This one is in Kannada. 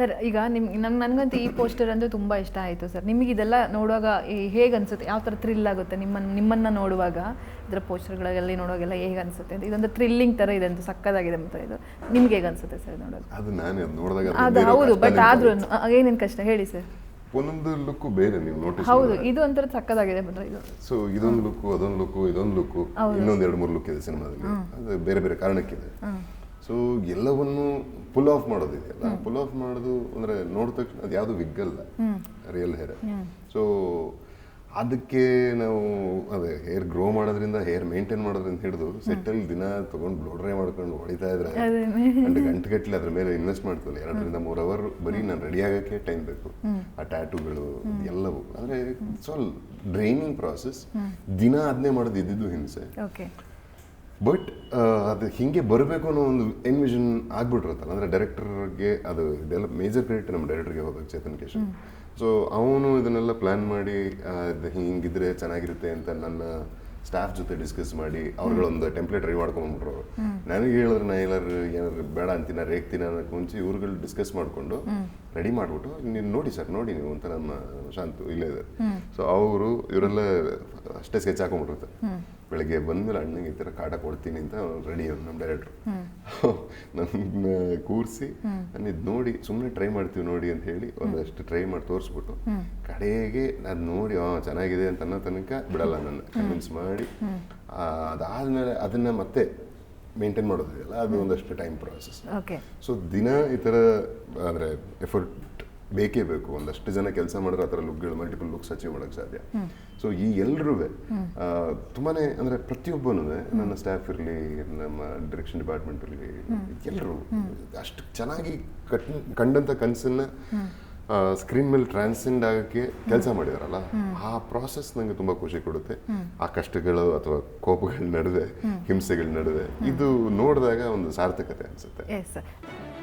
ಸರ್ ಈಗ ನಿಮ್ ನಂಗೆ ನನಗಂತೂ ಈ ಪೋಸ್ಟರ್ ಅಂದ್ರೆ ತುಂಬಾ ಇಷ್ಟ ಆಯಿತು ಸರ್. ನಿಮಗೆ ಇದೆಲ್ಲ ನೋಡುವಾಗ ಹೇಗೆ ಅನ್ಸುತ್ತೆ? ಯಾವ ಥರ ಥ್ರಿಲ್ ಆಗುತ್ತೆ ನಿಮ್ಮನ್ನು ನಿಮ್ಮನ್ನ ನೋಡುವಾಗ? ಇದರ ಪೋಸ್ಟರ್ಗಳಲ್ಲಿ ನೋಡುವಾಗೆಲ್ಲ ಹೇಗೆ ಅನ್ಸುತ್ತೆ ಅಂತ. ಇದೊಂದು ಥ್ರಿಲ್ಲಿಂಗ್ ಥರ ಇದೆ ಅಂತ ಸಕ್ಕದಾಗಿದೆ ಮಾತ್ರ ಇದು. ನಿಮ್ಗೆ ಹೇಗೆ ಅನ್ಸುತ್ತೆ ಸರ್ ನೋಡೋದು? ಅದು ನಾನೇ ನೋಡಿದಾಗ ಅದು ಹೌದು ಬಟ್. ಆದ್ರೂ ಏನೇನು ಕಷ್ಟ? ಹೇಳಿ ಸರ್. ಒಂದೊಂದು ಲುಕ್ ಬೇರೆ ನೀವು ನೋಟಿಸ್ ಹೌದು ಇದು ಒಂಥರ ಸಕ್ಕದಾಗಿದೆ ಮಾತ್ರ ಇದು. ಸೊ ಇದೊಂದು ಲುಕ್ ಅದೊಂದು ಲುಕ್ ಇದೊಂದು ಲುಕ್ ಇನ್ನೊಂದು ಎರಡು ಮೂರು ಲುಕ್ ಇದೆ ಸಿನಿಮಾದಲ್ಲಿ. ಅದು ಬೇರೆ ಬೇರೆ ಕಾರಣಕ್ಕಿದೆ. ಸೊ ಎಲ್ಲವನ್ನು ಪುಲ್ ಆಫ್ ಮಾಡೋದಿದೆಯಲ್ಲ ಪುಲ್ ಆಫ್ ಮಾಡೋದು ಅಂದ್ರೆ ನೋಡಿದ ತಕ್ಷಣ ಅದು ಯಾವುದು ವಿಗ್ಗಲ್ಲ. ರಿಯಲ್ ಹೇರ್ ಸೊ ಅದಕ್ಕೆ ನಾವು ಅದೇ ಹೇರ್ ಗ್ರೋ ಮಾಡೋದ್ರಿಂದ ಹೇರ್ ಮೇಂಟೈನ್ ಮಾಡೋದ್ರಿಂದ ಹಿಡಿದು ಸೆಟ್ಟಲ್ಲಿ ದಿನ ತೊಗೊಂಡು ಬ್ಲೋ ಡ್ರೈ ಮಾಡ್ಕೊಂಡು ಹೊಡಿತಾ ಇದ್ರೆ ಗಂಟೆ ಗಂಟೆಗಟ್ಟಲೆ ಅದ್ರ ಮೇಲೆ ಇನ್ವೆಸ್ಟ್ ಮಾಡ್ತೀವಿ ಎರಡರಿಂದ ಮೂರು ಅವರ್ ಬರೀ ನಾನು ರೆಡಿ ಆಗೋಕ್ಕೆ ಟೈಮ್ ಬೇಕು. ಆ ಟ್ಯಾಟೂಗಳು ಎಲ್ಲವೂ. ಅಂದರೆ ಸೊ ಡ್ರೈನಿಂಗ್ ಪ್ರಾಸೆಸ್ ದಿನ ಅದನ್ನೇ ಮಾಡೋದು ಇದ್ದಿದ್ದು ಹಿಂಸೆ. ಓಕೆ ಬಟ್ ಅದು ಹಿಂಗೆ ಬರಬೇಕು ಅನ್ನೋ ಒಂದು ಎನ್ವಿಷನ್ ಆಗ್ಬಿಟ್ಟಿರುತ್ತಲ್ಲ ಅಂದರೆ ಡೈರೆಕ್ಟರ್ಗೆ ಅದು ಇದೆಲ್ಲ ಮೇಜರ್ ಕ್ರೆಡಿಟ್ ನಮ್ಮ ಡೈರೆಕ್ಟರ್ಗೆ ಹೋಗ್ಬೇಕು ಚೇತನ್ ಕೇಶವ್. ಸೊ ಅವನು ಇದನ್ನೆಲ್ಲ ಪ್ಲ್ಯಾನ್ ಮಾಡಿ ಹಿಂಗಿದ್ರೆ ಚೆನ್ನಾಗಿರುತ್ತೆ ಅಂತ ನನ್ನ ಸ್ಟಾಫ್ ಜೊತೆ ಡಿಸ್ಕಸ್ ಮಾಡಿ ಅವ್ರುಗಳೊಂದು ಟೆಂಪ್ಲೇಟ್ ರೆಡಿ ಮಾಡ್ಕೊಂಡ್ಬಿಟ್ರು ಅವ್ರು. ನನಗೆ ಹೇಳಿದ್ರೆ ನಾ ಏನಾದ್ರು ಏನಾದ್ರು ಬೇಡ ಅಂತೀನ ರೇಗ್ತೀನ ಅನ್ನೋಕ್ಕೆ ಮುಂಚೆ ಇವ್ರುಗಳು ಡಿಸ್ಕಸ್ ಮಾಡಿಕೊಂಡು ರೆಡಿ ಮಾಡಿಬಿಟ್ಟು ನೀನು ನೋಡಿ ಸರ್ ನೋಡಿ ನೀವು ಅಂತ ನಮ್ಮ ಶಾಂತು ಇಲ್ಲೇ ಇದೆ. ಸೊ ಅವರು ಇವರೆಲ್ಲ ಅಷ್ಟೇ ಸ್ಕೆಚ್ ಹಾಕೊಂಡ್ಬಿಟ್ಟಿರ್ತಾರೆ. ಬೆಳಗ್ಗೆ ಬಂದ್ಮೇಲೆ ಅಣ್ಣಗೆ ಈ ಥರ ಕಾಟ ಕೊಡ್ತೀನಿ ಅಂತ ರೆಡಿ ಅವ್ರು ನಮ್ಮ ಡೈರೆಕ್ಟ್ರು ನನ್ನ ಕೂರಿಸಿ ನಾನು ಇದು ನೋಡಿ ಸುಮ್ಮನೆ ಟ್ರೈ ಮಾಡ್ತೀವಿ ನೋಡಿ ಅಂತ ಹೇಳಿ ಒಂದಷ್ಟು ಟ್ರೈ ಮಾಡಿ ತೋರಿಸ್ಬಿಟ್ಟು ಕಡೆಗೆ ನಾನು ನೋಡಿ ಹಾಂ ಚೆನ್ನಾಗಿದೆ ಅಂತ ಅನ್ನೋ ತನಕ ಬಿಡಲ್ಲ ನನ್ನ ಕನ್ವಿನ್ಸ್ ಮಾಡಿ. ಅದಾದ್ಮೇಲೆ ಅದನ್ನ ಮತ್ತೆ ಮೇಂಟೈನ್ ಮಾಡೋದಿದೆಯಲ್ಲ ಅದು ಒಂದಷ್ಟು ಟೈಮ್ ಪ್ರಾಸೆಸ್ ಸೊ ದಿನ ಈ ಥರ ಅಂದರೆ ಎಫರ್ಟ್ ಬೇಕೇ ಬೇಕು. ಒಂದಷ್ಟು ಜನ ಕೆಲಸ ಮಾಡಿದ್ರೆ ಆ ಥರ ಲುಕ್ಗಳು ಮಲ್ಟಿಪಲ್ ಲುಕ್ಸ್ ಅಚೀವ್ ಮಾಡೋಕ್ಕೆ ಸಾಧ್ಯ. ಸೊ ಈ ಎಲ್ಲರೂ ತುಂಬಾ ಅಂದರೆ ಪ್ರತಿಯೊಬ್ಬನೂ ನನ್ನ ಸ್ಟಾಫ್ ಇರಲಿ ನಮ್ಮ ಡೈರೆಕ್ಷನ್ ಡಿಪಾರ್ಟ್ಮೆಂಟ್ ಇರಲಿ ಎಲ್ಲರೂ ಅಷ್ಟು ಚೆನ್ನಾಗಿ ಕಟ್ ಕಂಡಂಥ ಕನಸನ್ನ ಸ್ಕ್ರೀನ್ ಮೇಲೆ ಟ್ರಾನ್ಸೆಂಡ್ ಆಗೋಕ್ಕೆ ಕೆಲಸ ಮಾಡಿದಾರಲ್ಲ ಆ ಪ್ರಾಸೆಸ್ ನಂಗೆ ತುಂಬ ಖುಷಿ ಕೊಡುತ್ತೆ. ಆ ಕಷ್ಟಗಳು ಅಥವಾ ಕೋಪಗಳ ನಡುವೆ ಹಿಂಸೆಗಳ ನಡುವೆ ಇದು ನೋಡಿದಾಗ ಒಂದು ಸಾರ್ಥಕತೆ ಅನಿಸುತ್ತೆ.